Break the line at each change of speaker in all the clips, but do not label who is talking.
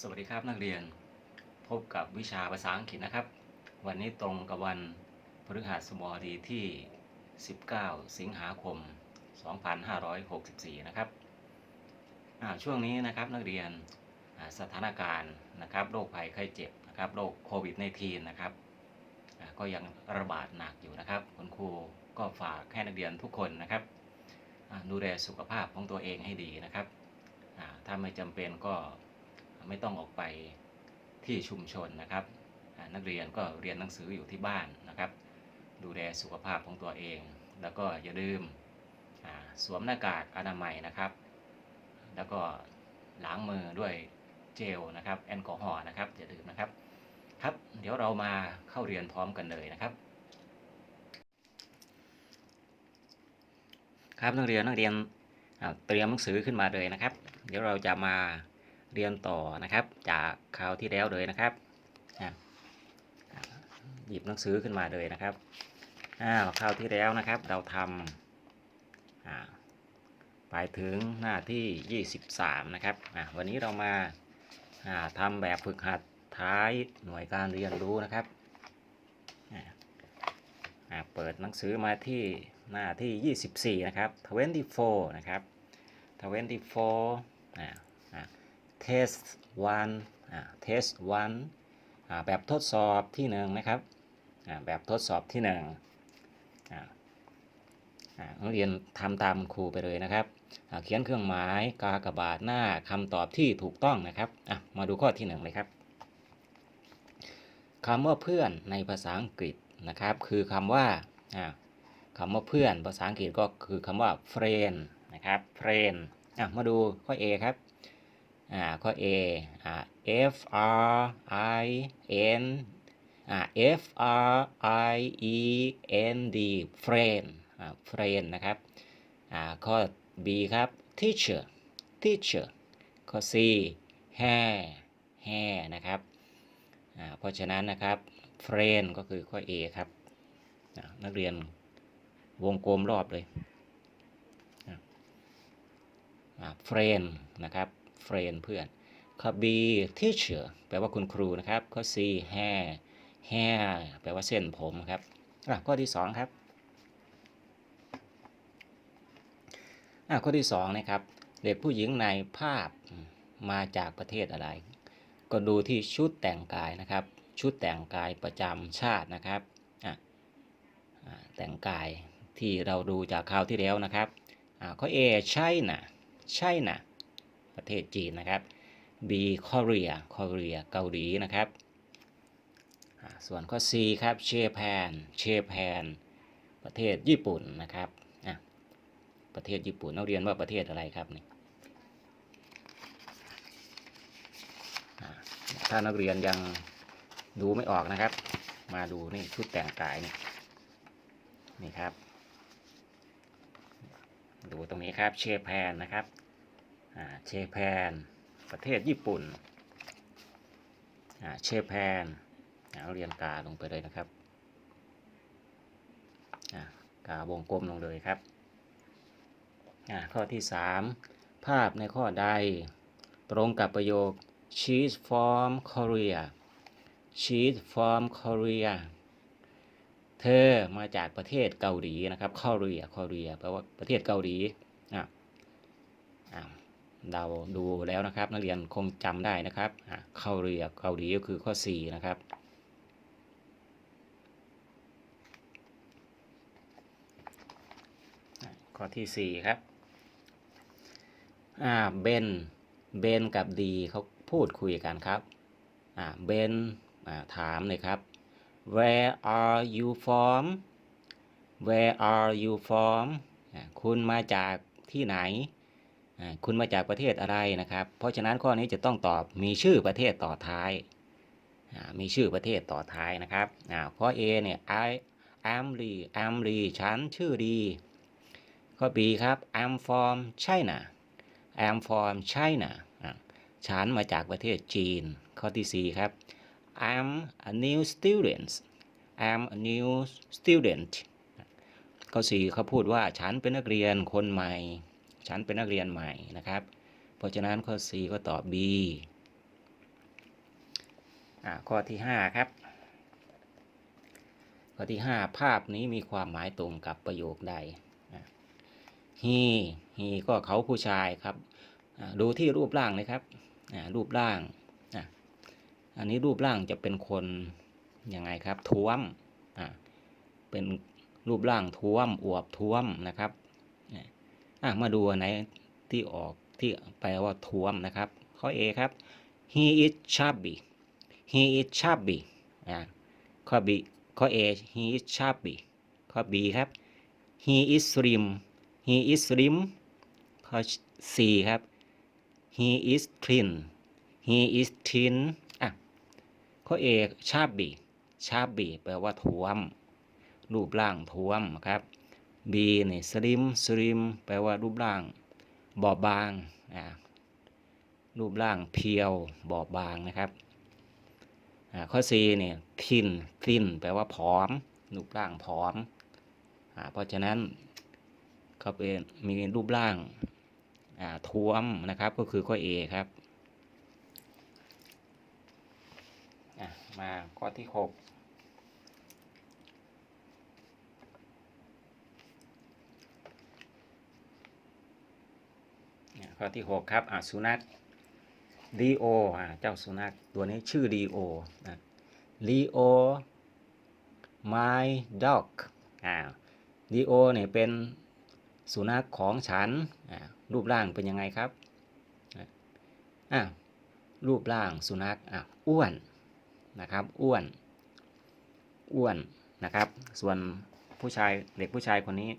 สวัสดีครับนักเรียน พบกับวิชาภาษาอังกฤษนะครับ วันนี้ตรงกับวันพฤหัสบดีที่ 19 สิงหาคม 2564 นะครับอ่าช่วงนี้นะครับนักเรียนสถานการณ์นะครับโรคภัยไข้เจ็บนะครับโรคโควิด -19 นะครับก็ยังระบาดหนักอยู่นะครับ คุณครูก็ฝากให้นักเรียนทุกคนนะครับดูแลสุขภาพของตัวเองให้ดีนะครับถ้าไม่จำเป็นก็ ไม่ต้องออกไปที่ชุมชนนะครับ นักเรียนก็เรียนหนังสืออยู่ที่บ้านนะครับ ดูแลสุขภาพของตัวเอง แล้วก็อย่าลืมอ่าสวมหน้ากากอนามัยนะครับ แล้วก็ล้างมือด้วยเจลนะครับแอลกอฮอล์นะครับอย่าลืมนะครับครับ เดี๋ยวเรามาเข้าเรียนพร้อมกันเลยนะครับ ครับนักเรียนนักเรียนเตรียมหนังสือขึ้นมาเลยนะครับ เดี๋ยวเราจะมา เรียนต่อนะครับ จากคราวที่แล้วเลยนะครับหยิบหนังสือขึ้นมาเลยนะครับอ้าวคราวที่แล้วนะครับ เราทำไปถึงหน้าที่ 23 นะครับวันนี้เรามาทำแบบฝึกหัดท้ายหน่วยการเรียนรู้นะครับเปิดหนังสือมาที่หน้าที่ 24 นะครับ 24 นะครับ 24 test one อ่า test one อ่าแบบทดสอบที่หนึ่งนะครับอ่าแบบทดสอบที่หนึ่งอ่าอ่านักเรียนทำตามครูไปเลยนะครับอ่าเขียนเครื่องหมายกากบาทหน้าคำตอบที่ถูกต้องนะครับอะมาดูข้อที่หนึ่งเลยครับคำว่าเพื่อนในภาษาอังกฤษนะครับ คือคำว่าอ่าคำว่าเพื่อนภาษาอังกฤษก็คือคำว่า friend นะครับ friend อะมาดูข้อ A ครับ อ่าข้อ A อ่า F R I N อ่า F R I E N D friend อ่า friend นะครับอ่าข้อ B ครับ teacher teacher ข้อ C hair hair นะครับอ่าเพราะฉะนั้นนะครับ friend ก็คือข้อ A ครับนักเรียนวงกลมรอบเลยอ่า friend นะครับ friend เพื่อนข้อ B teacher แปลว่าคุณครูนะครับ ข้อ C hair hair แปลว่าเส้นผมครับข้อที่ 2 ครับอะข้อที่2นะครับ เด็กผู้หญิงในภาพมาจากประเทศอะไร ก็ดูที่ชุดแต่งกายนะครับ ชุดแต่งกายประจำชาตินะครับอะอะแต่งกายที่เราดูจากคราวที่แล้วนะครับอะข้อ A China China ประเทศจีนนะครับ B Korea Korea เกาหลีนะครับส่วนข้อ C ครับ Japan Japan ประเทศญี่ปุ่นนะครับประเทศญี่ปุ่นนักเรียนว่าประเทศอะไรครับนี่ถ้านักเรียนยังดูไม่ออกนะครับ มาดูนี่ชุดแต่งกายนี่นี่ครับ ดูตรงนี้ครับ Japan นนะครับ เชแปนประเทศญี่ปุ่นเชแปนเอาเรียนกาลงไปเลยนะครับกาวงกลมลงเลยครับข้อที่ 3 ภาพในข้อใด ตรงกับประโยค she's from Korea she's from Korea เธอมาจากประเทศเกาหลีนะครับ Korea Korea แปลว่าประเทศเกาหลีอะ เราดูแล้วนะครับ นักเรียนคงจำได้นะครับเกาหลีเกาหลีก็คือข้อ 4 นะครับ ข้อที่ 4 ครับอ่าเบนเบนกับดีเขาพูดคุยกันครับอ่าเบนอ่าถามเลยครับ where are you from where are you from คุณมาจากที่ไหน คุณมาจากประเทศอะไรนะครับ เพราะฉะนั้นข้อนี้จะต้องตอบมีชื่อประเทศต่อท้าย มีชื่อประเทศต่อท้ายนะครับอ่าข้อ A เนี่ย I am Lee am Lee ฉันชื่อดีข้อ B ครับ I'm from China I'm from China ฉันมาจากประเทศจีน ข้อที่ 4 ครับ I'm a new student I'm a new student ข้อ 4 เขาพูดว่าฉันเป็นนักเรียนคนใหม่ ฉันเป็นนักเรียนใหม่นะครับ เพราะฉะนั้นข้อ C ก็ตอบ B อ่าข้อที่ห้าครับ ข้อที่ห้าภาพนี้มีความหมายตรงกับประโยคใดอะ he he ก็เขาผู้ชายครับ ดูที่รูปร่างเลยครับอ่ารูปร่างอะอันนี้รูปร่างจะเป็นคนยังไงครับท้วมอ่าเป็นรูปร่างท้วมอวบท้วมนะครับ มาดูอันไหนที่ออกที่แปลว่าท้วมนะครับ ข้อ A ครับ he is chubby he is chubby อ่าข้อ B ข้อ A he is chubby ข้อ B ครับ he is slim he is slim ข้อ C ครับ he is thin he is thin อะข้อ A chubby chubby แปลว่าท้วม รูปร่างท้วมครับ B นี่ slim slim แปลว่ารูปร่างบอบบางอ่ารูปร่างเพียวบอบบางนะครับอ่าข้อ C เนี่ย thin thin แปลว่าผอม รูปร่างผอมอ่าเพราะฉะนั้นเขาเป็นมีรูปร่างอ่าท้วมนะครับก็คือข้อ A ครับอะมาข้อที่ 6 เนี่ย ข้อที่ 6 ครับอะสุนัขลีโออะเจ้าสุนัขตัวนี้ชื่อลีโอนะลีโอ my dog อ่าลีโอเนี่ยเป็นสุนัขของฉันอ่ารูปร่างเป็นยังไงครับอะรูปร่างสุนัขอะอ้วนนะครับ อ้วน อ้วนนะครับ ส่วนผู้ชายเด็กผู้ชายคนนี้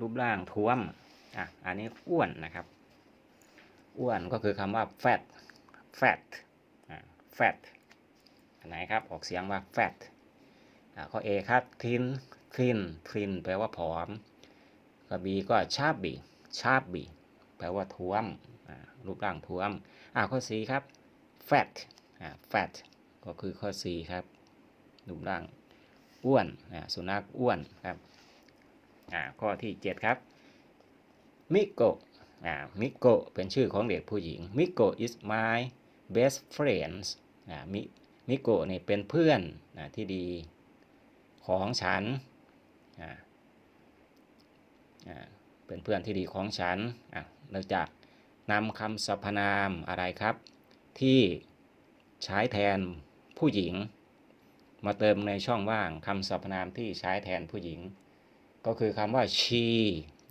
รูปร่างท้วมอะอันนี้อ้วนนะครับ อ้วนก็คือคำว่า fat fat fat อันไหนครับ ออกเสียงว่า fat ข้อ A ครับ thin thin thin แปลว่าผอม ข้อ B ก็ chubby chubby แปลว่าท้วม รูปร่างท้วม อ่าข้อ C ครับ fat fat ก็คือข้อ C ครับ รูปร่างอ้วน สุนัขอ้วนครับ ข้อที่ 7 ครับ มิโกะ อ่ามิโกะเป็นชื่อของเด็กผู้หญิงมิโกะ is my best friend อ่ามิมิโกะนี่เป็นเพื่อนนะที่ดีของฉันอ่าอ่าเป็นเพื่อนที่ดีของฉันอะเราจะนำคำสรรพนามอะไรครับ ที่ใช้แทนผู้หญิง มาเติมในช่องว่างคำสรรพนามที่ใช้แทนผู้หญิง ก็คือคำว่า she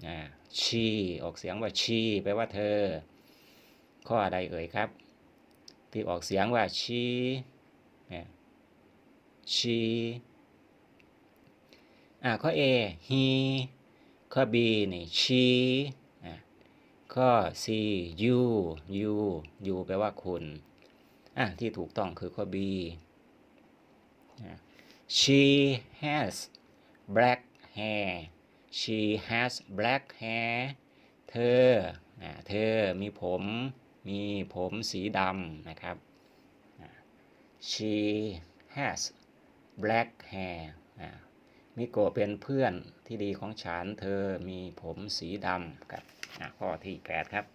อ่า she ออกเสียงว่า she แปลว่าเธอ ข้ออะไรเอ่ยครับ ที่ออกเสียงว่า she เนี่ย she อ่าข้อ A he ข้อ B นี่ she อ่าข้อ C you you you แปลว่าคุณอะที่ถูกต้องคือข้อ B อ่า she has black hair she has black hair เธอเธอมีผมมีผมสีดำนะครับ she has black hair มิโกเป็นเพื่อนที่ดีของฉัน เธอมีผมสีดำครับข้อที่ 8 ครับ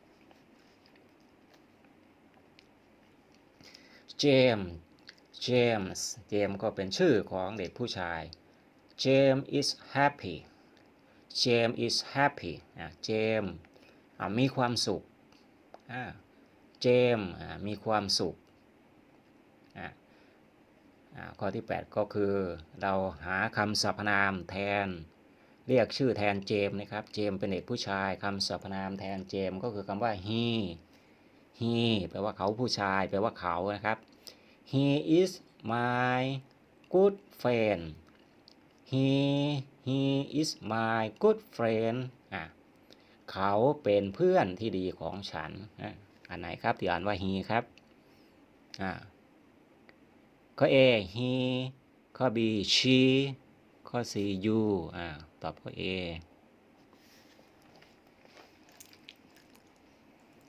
เจมส์เจมส์เจมส์ก็เป็นชื่อของเด็กผู้ชาย James is happy James is happy อะ James มีความสุขอ่า James มีความสุขอะข้อที่ 8 ก็คือเราหาคำสรรพนามแทน เรียกชื่อแทนเจมส์นะครับ เจมส์เป็นเด็กผู้ชายคำสรรพนามแทนเจมส์ก็คือคำว่า he he แปลว่าเขาผู้ชาย แปลว่าเขานะครับ he is my good friend he he is my good friend อะเขาเป็นเพื่อนที่ดีของฉันอะอันไหนครับที่อ่านว่า he ครับอ่าข้อ A he ข้อ B she ข้อ C you อ่าตอบข้อ A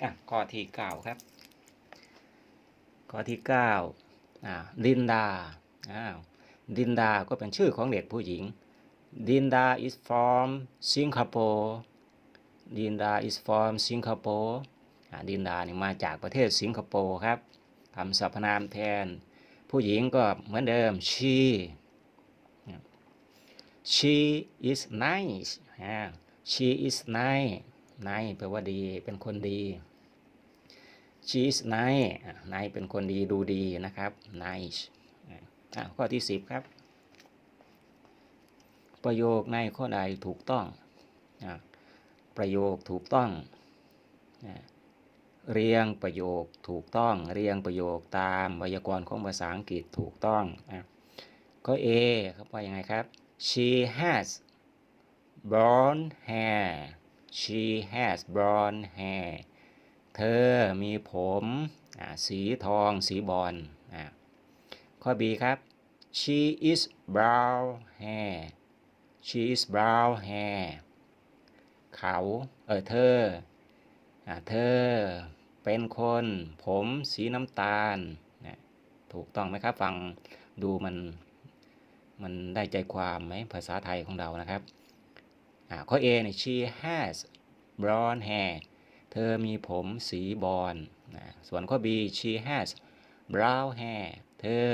อะข้อที่9ครับ ข้อที่9อ่าลินดาอ้าว ลินดาก็เป็นชื่อของเด็กผู้หญิงลินดา is from Singapore ลินดา is from Singapore อ่าลินดานี่มาจากประเทศสิงคโปร์ครับคำสรรพนามแทน ผู้หญิงก็เหมือนเดิม she she is nice she is nice nice แปลว่าดีเป็นคนดี she is nice nice เป็นคนดีดูดีนะครับ nice ข้อที่สิบครับ ประโยคในข้อใดถูกต้องอประโยคถูกต้อง เรียงประโยคถูกต้อง เรียงประโยคตามไวยากรณ์ของภาษาอังกฤษถูกต้องอข้อ A ครับว่ายังไงครับ she has brown hair she has brown hair เธอมีผมสีทองสีบอลข้อ B ครับ she is brown hair she is brown hair เขาเออเธออเธอเป็นคน ผมสีน้ำตาลนะถูกต้องไหมครับ ฟังดูมัน มันได้ใจความไหมภาษาไทยของเรานะครับข้อ A เนี่ย she has brown hair เธอมีผมสีบอลนะส่วนข้อ B she has brown hair เธอ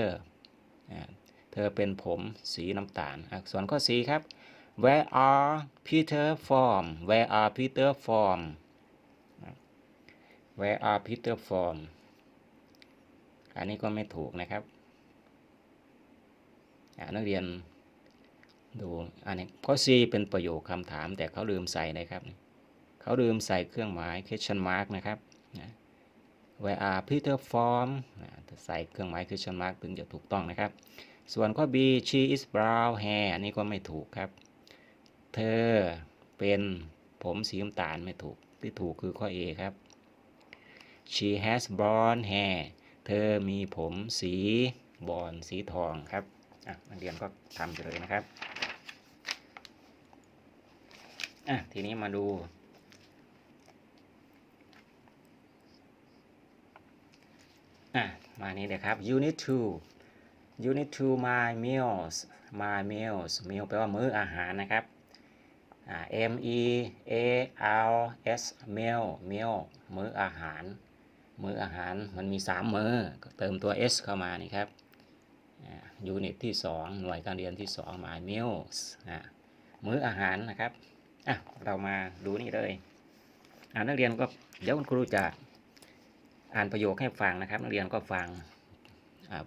อ เธอเป็นผมสีน้ำตาลอะส่วนข้อ C ครับ Where are Peter from Where are Peter from Where are Peter from อันนี้ก็ไม่ถูกนะครับนักเรียนดูอันนี้ข้อ C เป็นประโยคคำถามแต่เขาลืมใส่นะครับ เขาลืมใส่เครื่องหมาย question mark นะครับ Where are Peter from ใส่เครื่องหมาย question mark ถึงจะถูกต้องนะครับ ส่วนข้อ B she is brown hair อันนี้ก็ไม่ถูกครับ เธอเป็นผมสีน้ำตาลไม่ถูก ที่ถูกคือข้อ A ครับ she has blonde hair เธอมีผมสีบอลสีทองครับอะนักเรียนก็ทำไปเลยนะครับอะทีนี้มาดูอะมานี้เลยครับ unit 2 unit 2 my meals my meals meal แปลว่ามื้ออาหารนะครับอ่า M E A L S meal meal มื้ออาหาร มื้ออาหารมันมี 3 มื้อเติมตัว S เข้ามานี่ครับยูนิตที่ 2 หน่วยการเรียนที่ 2 my meals อ่ามื้ออาหารนะครับอะเรามาดูนี่เลยอ่านักเรียนก็เดี๋ยวคุณครูจะอ่านประโยคให้ฟังนะครับ นักเรียนก็ฟัง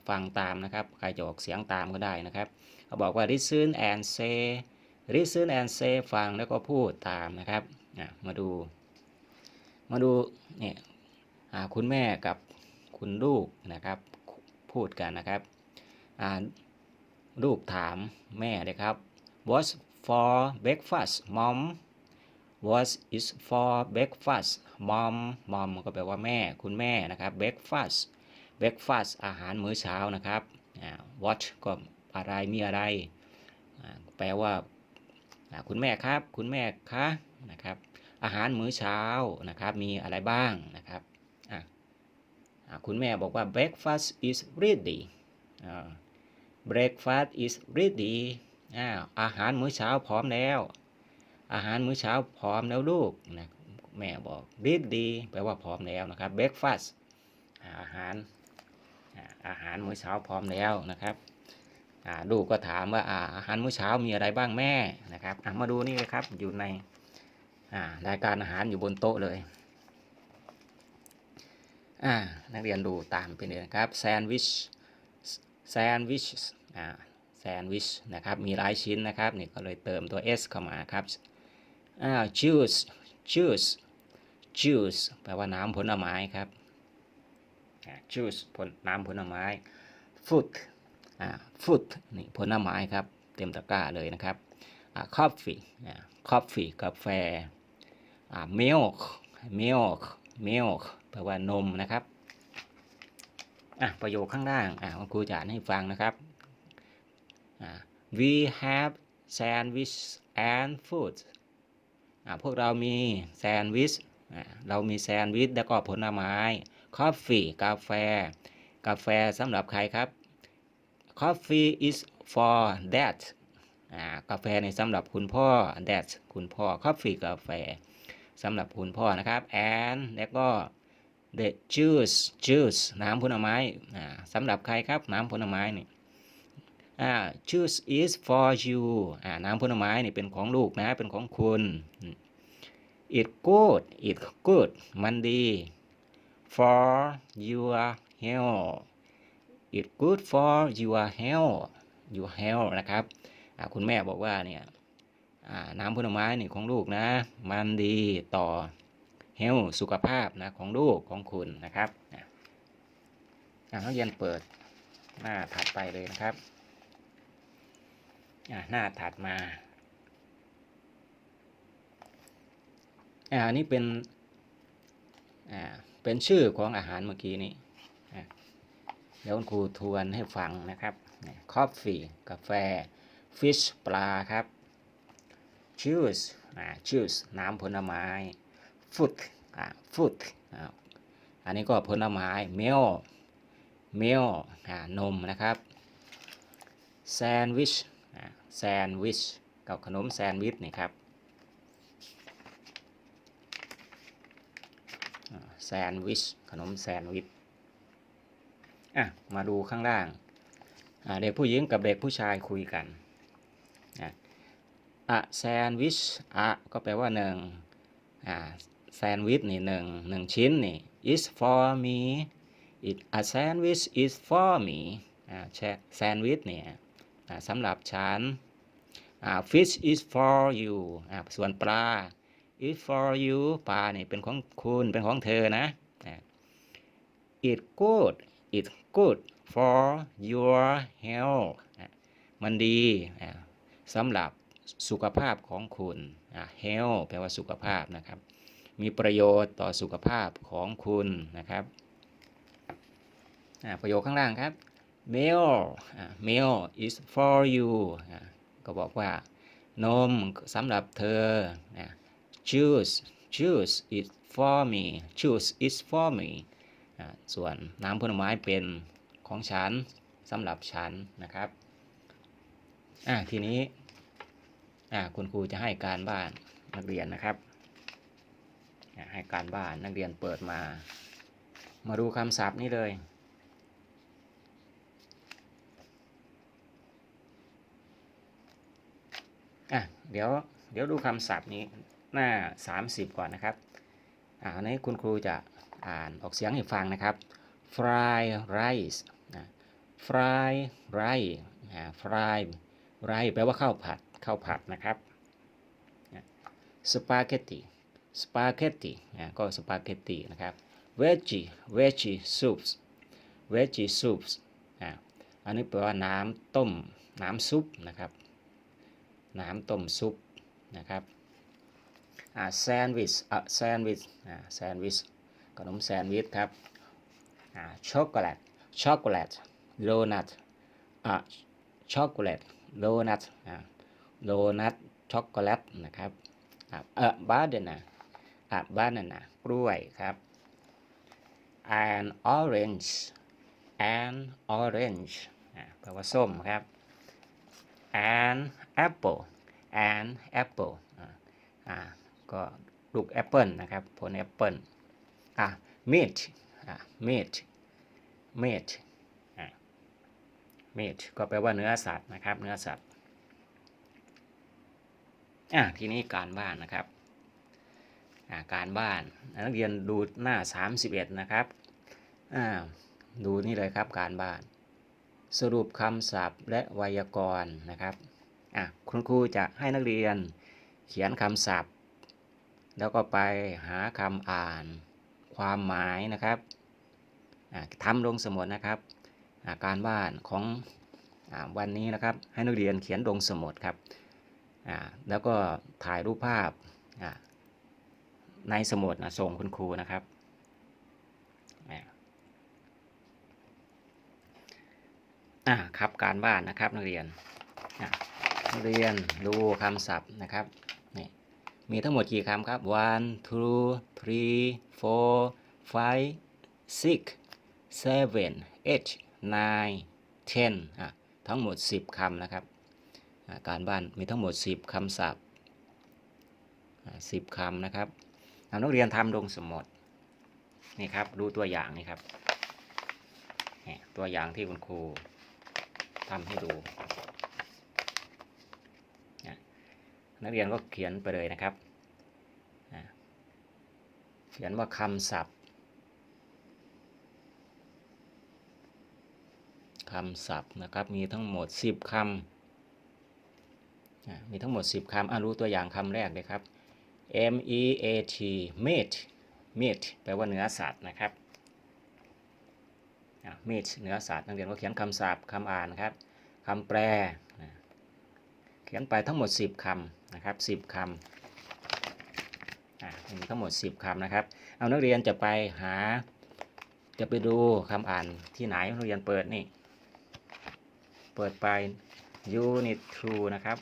ฟังตามนะครับ ใครจะออกเสียงตามก็ได้นะครับเขาบอกว่า listen and say listen and say ฟังแล้วก็พูดตามนะครับ มาดู มาดูเนี่ยคุณแม่กับคุณลูกนะครับพูดกันนะครับลูกถามแม่เลยครับ What's for breakfast mom What is for breakfast mom mom ก็แปลว่าแม่คุณแม่นะครับ breakfast breakfast อาหารมื้อเช้านะครับอ่า what ก็อะไรมีอะไรอ่าแปลว่าคุณแม่ครับ คุณแม่คะนะครับ อาหารมื้อเช้านะครับ มีอะไรบ้างนะครับอ่าคุณแม่บอกว่า breakfast is ready อ่า breakfast is ready อาอาหารมื้อเช้าพร้อมแล้ว อาหารมื้อเช้าพร้อมแล้วลูกนะแม่บอก ready แปลว่าพร้อมแล้วนะครับ breakfast อาหาร อาหารมื้อเช้าพร้อมแล้วนะครับอ่าลูกก็ถามว่าอาหารมื้อเช้ามีอะไรบ้างแม่นะครับมาดูนี่เลยครับอยู่ในรายการอาหารอยู่บนโต๊ะเลยนักเรียนดูตามไปเลยนะครับแซนด์วิชแซนด์วิชแซนด์วิชนะครับมีหลายชิ้นนะครับนี่ก็เลยเติมตัว S เข้ามาครับอ่า juice juice juice แปลว่าน้ำผลไม้ครับ juice ผลน้ำผลไม้ fruit อ่า fruit นี่ผลไม้ครับ เต็มตะกร้าเลยนะครับอ่า coffee อ่า coffee กาแฟอ่า milk milk milk แปลว่านมนะครับอะประโยคข้างล่างอะครูจะอ่านให้ฟังนะครับอ่า we have sandwich and food อ่าพวกเรามีแซนด์วิชอ่าเรามีแซนด์วิชแล้วก็ผลไม้ coffee กาแฟ กาแฟสำหรับใครครับ coffee is for dad อ่ากาแฟในสำหรับคุณพ่อ dad คุณพ่อ coffee กาแฟสำหรับคุณพ่อนะครับ and แล้วก็ the juice juice น้ำผลไม้สำหรับใครครับน้ำผลไม้นี่อ่า juice is for you อ่าน้ำผลไม้นี่เป็นของลูกนะเป็นของคุณ it good it good มันดี for your health it good for your health your health นะครับคุณแม่บอกว่าเนี่ยน้ำผลไม้นี่ของลูกนะ มันดีต่อ health สุขภาพนะของลูกของคุณนะครับอะอ่านักเรียนเปิดหน้าถัดไปเลยนะครับหน้าถัดมาอ่าอันนี้เป็นอ่า เป็นชื่อของอาหารเมื่อกี้นี้เดี๋ยวคุณครูทวนให้ฟังนะครับคอฟฟี่กาแฟ fish ปลาครับ juice อ่า juice น้ำผลไม้ fruit อ่า fruit อ่าอันนี้ก็ผลไม้ milk milk อ่านมนะครับ sandwich อ่า sandwich กับขนมแซนด์วิชนี่ครับ แซนด์วิช ขนมแซนด์วิช อะ มาดูข้างล่าง เด็กผู้หญิงกับเด็กผู้ชายคุยกันอะอะแซนด์วิช อะก็แปลว่าหนึ่งอ่าแซนด์วิชนี่หนึ่งหนึ่งชิ้นนี่ is for me it a sandwich is for me อ่าแซนด์วิชเนี่ยอ่าสำหรับฉันอ่า fish is for you อ่าส่วนปลา it for you ปลาเนี่ยเป็นของคุณเป็นของเธอนะ it good it good for your health มันดีสำหรับสุขภาพของคุณ health แปลว่าสุขภาพนะครับ มีประโยชน์ต่อสุขภาพของคุณนะครับ ประโยคข้างล่างครับ milk milk is for you ก็บอกว่านมสำหรับเธอ juice juice is for me juice is for me ส่วนน้ำผลไม้เป็นของฉันสำหรับฉันนะครับอ่าทีนี้อ่าคุณครูจะให้การบ้านนักเรียนนะครับ ให้การบ้านนักเรียนเปิดมา มาดูคำศัพท์นี้เลยอะเดี๋ยวเดี๋ยวดูคำศัพท์นี้ หน้า 30 ก่อนนะครับอ่าในคุณครูจะอ่านออกเสียงให้ฟังนะครับ fry rice นะ fry rice อ่า fry rice แปลว่าข้าวผัดข้าวผัดนะครับ spaghetti spaghetti ก็ spaghetti นะครับ veggie veggie soups veggie soups อ่าอันนี้แปลว่าน้ำต้ม น้ำซุปนะครับ น้ำต้มซุปนะครับ แซนด์วิชอ่าแซนด์วิชอ่าแซนด์วิชขนมแซนด์วิชครับอ่าช็อกโกแลตช็อกโกแลตโดนัทอ่าช็อกโกแลตโดนัทอ่าโดนัทช็อกโกแลตนะครับอ่าเออบาเดนาอ่าบานานากล้วยครับ an orange an orange อ่าแปลว่าส้มครับ an apple an apple อ่าอ่า ก็ลูกแอปเปิลนะครับ ผลแอปเปิลอะ meat อะ meat meat อะ meat ก็แปลว่าเนื้อสัตว์นะครับ เนื้อสัตว์ อะ ทีนี้การบ้านนะครับ อะ การบ้าน นักเรียนดูหน้า 31 นะครับ อ่า ดูนี่เลยครับการบ้าน สรุปคำศัพท์และไวยากรณ์นะครับ อะ คุณครูจะให้นักเรียนเขียนคำศัพท์ แล้วก็ไปหาคำอ่านความหมายนะครับทำลงสมุดนะครับการบ้านของอวันนี้นะครับ ให้นักเรียนเขียนลงสมุดครับแล้วก็ถ่ายรูปภาพในสมุดส่งคุณครูนะครับครับการบ้านนะครับนักเรียนนักเรียนดูคำศัพท์นะครับ มีทั้งหมดกี่คำครับ one two three four five six seven eight nine ten อะทั้งหมด 10คำนะครับ การบ้านมีทั้งหมด 10คำศัพท์10คำนะครับนักเรียนทำลงสมุดนี่ครับ ดูตัวอย่างนี่ครับนี่ตัวอย่างที่คุณครูทำให้ดูนะ นักเรียนก็เขียนไปเลยนะครับ เขียนว่าคำศัพท์คำศัพท์นะครับมีทั้งหมด 10คำอะมีทั้งหมด 10คำอะรู้ตัวอย่างคำแรกเลยครับ M E A T meat meat แปลว่าเนื้อสัตว์นะครับ meat เนื้อสัตว์นักเรียนก็เขียนคำศัพท์คำอ่านครับคำแปล เขียนไปทั้งหมด 10คำ นะครับ10คำอะมีทั้งหมด 10คำนะครับ เอานักเรียนจะไปหา จะไปดูคำอ่านที่ไหนนักเรียนเปิดนี่ เปิดไป unit 2นะครับ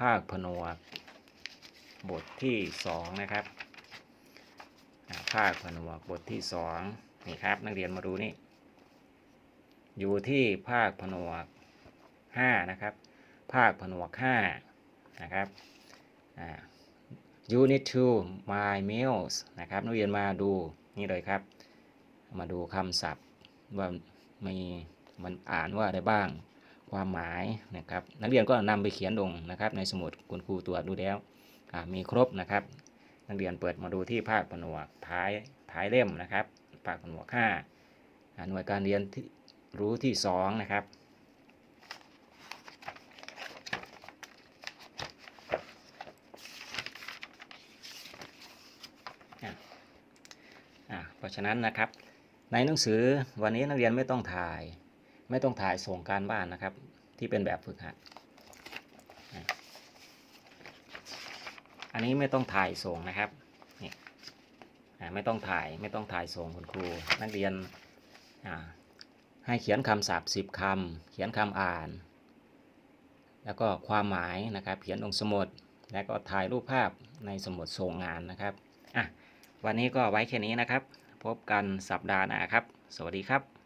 ภาคผนวก บทที่ 2 นะครับภาคผนวกบทที่ 2 นี่ครับ นักเรียนมาดูนี่ อยู่ที่ภาคผนวก 5 นะครับ ภาคผนวก 5 นะครับ อ่า Unit 2 My Meals นะครับนักเรียนมาดูนี่เลยครับ มาดูคำศัพท์ว่ามีมันอ่านว่าอะไรบ้าง ความหมายนะครับ นักเรียนก็นำไปเขียนลงนะครับ ในสมุดคุณครูตรวจดูแล้วมีครบนะครับ นักเรียนเปิดมาดูที่ภาคผนวกท้ายท้ายเล่มนะครับ ภาคผนวก5อ่าหน่วยการเรียนที่รู้ที่2นะครับ เพราะฉะนั้นนะครับ ในหนังสือวันนี้นักเรียนไม่ต้องถ่าย ไม่ต้องถ่ายส่งการบ้านนะครับ ที่เป็นแบบฝึกหัด อันนี้ไม่ต้องถ่ายส่งนะครับนี่ไม่ต้องถ่ายไม่ต้องถ่ายส่งคุณครู นักเรียนให้เขียนคำศัพท์สิบคำเขียนคำอ่าน แล้วก็ความหมายนะครับ เขียนลงสมุดแล้วก็ถ่ายรูปภาพในสมุดส่งงานนะครับอะวันนี้ก็ไว้แค่นี้นะครับ พบกันสัปดาห์หน้าครับ สวัสดีครับ